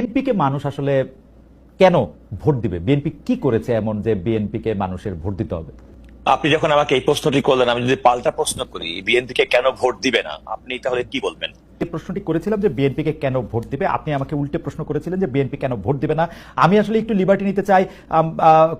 বিএনপিকে মানুষ আসলে কেন ভোট দিবে? বিএনপি কি করেছে এমন যে বিএনপিকে মানুষের ভোট দিতে হবে? আপনি যখন আমাকে এই প্রশ্নটি করলেন, আমি যদি পাল্টা প্রশ্ন করি, বিএনপিকে কেন ভোট দিবে না? আপনি তাহলে কি বলবেন? প্রশ্নটি করেছিলাম যে বিএনপিকে কেন ভোট দিবে। আপনি আমাকে উল্টে প্রশ্ন করেছিলেন যে বিএনপি কেন ভোট দিবে না। আমি আসলে একটু লিবার্টি নিতে চাই।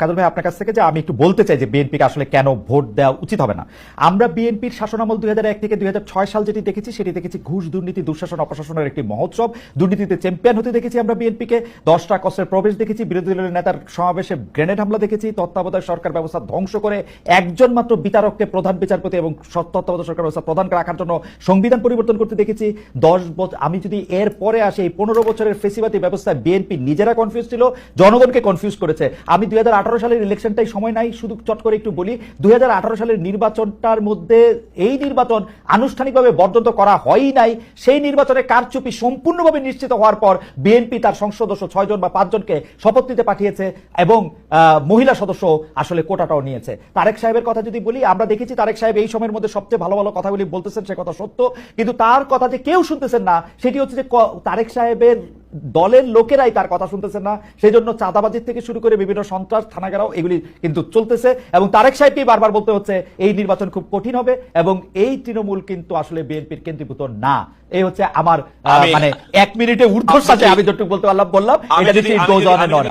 কাজল ভাই আপনার কাছ থেকে যে আমি একটু বলতে চাই যে বিএনপিকে আসলে কেন ভোট দেওয়া উচিত হবে না। আমরা বিএনপির শাসনামল দুই হাজার এক থেকে দু হাজার ছয় সাল যেটি দেখেছি, সেটি দেখেছি ঘুষ দুর্নীতি, দুঃশাসন, অপশাসনের একটি মহোৎসব। দুর্নীতিতে চ্যাম্পিয়ন হতে দেখেছি আমরা বিএনপিকে। দশটা কষ্টের প্রবেশ দেখেছি। বিরোধী দলের নেতার সমাবেশে গ্রেনেড হামলা দেখেছি। তত্ত্বাবধায়ক সরকার ব্যবস্থা ধ্বংস করে একজন মাত্র বিচারককে প্রধান বিচারপতি এবং তত্ত্বাবধায়ক সরকার ব্যবস্থা প্রধান রাখার জন্য সংবিধান পরিবর্তন করতে দেখেছি। দশ বছর আমি যদি এর পরে আসি, এই পনেরো বছরের ফেসিবাদী ব্যবস্থায় বিএনপি নিজেরা কনফিউজ ছিল, জনগণকে কনফিউজ করেছে। আমি দুই হাজার আঠারো সালের ইলেকশনটাই সময় নাই, শুধু চট করে একটু বলি, দুই হাজার আঠারো সালের নির্বাচনটার মধ্যে এই নির্বাচন আনুষ্ঠানিকভাবে বর্জন করা হয়ই নাই। সেই নির্বাচনে কারচুপি সম্পূর্ণভাবে নিশ্চিত হওয়ার পর বিএনপি তার সংসদ সদস্য ছয়জন বা পাঁচজনকে শপথ নিতে পাঠিয়েছে এবং মহিলা সদস্য আসলে কোটাটাও নিয়েছে। তারেক সাহেবের কথা যদি বলি, আমরা দেখেছি তারেক সাহেব এই সময়ের মধ্যে সবচেয়ে ভালো ভালো কথাগুলি বলতেছেন, সে কথা সত্য। কিন্তু তার কথা যে কেউ শুনতেছেন না। সেটি হচ্ছে যে তারেক সাহেবের দলের লোকেরাই তার কথা শুনতেছেন না। সেই জন্য চাঁদাবাজির থেকে শুরু করে বিভিন্ন সন্ত্রাস থানাগারাও এগুলি কিন্তু চলতেছে এবং তারেক সাহেবকেই বারবার বলতে হচ্ছে এই নির্বাচন খুব কঠিন হবে এবং এই তৃণমূল কিন্তু আসলে বিএনপির কেন্দ্রীভূত না। এই হচ্ছে আমার মানে এক মিনিটে ঊর্ধ্বশ্বাসে আপনি- আমি যতটুকু বলতে পারলাম বললাম এটা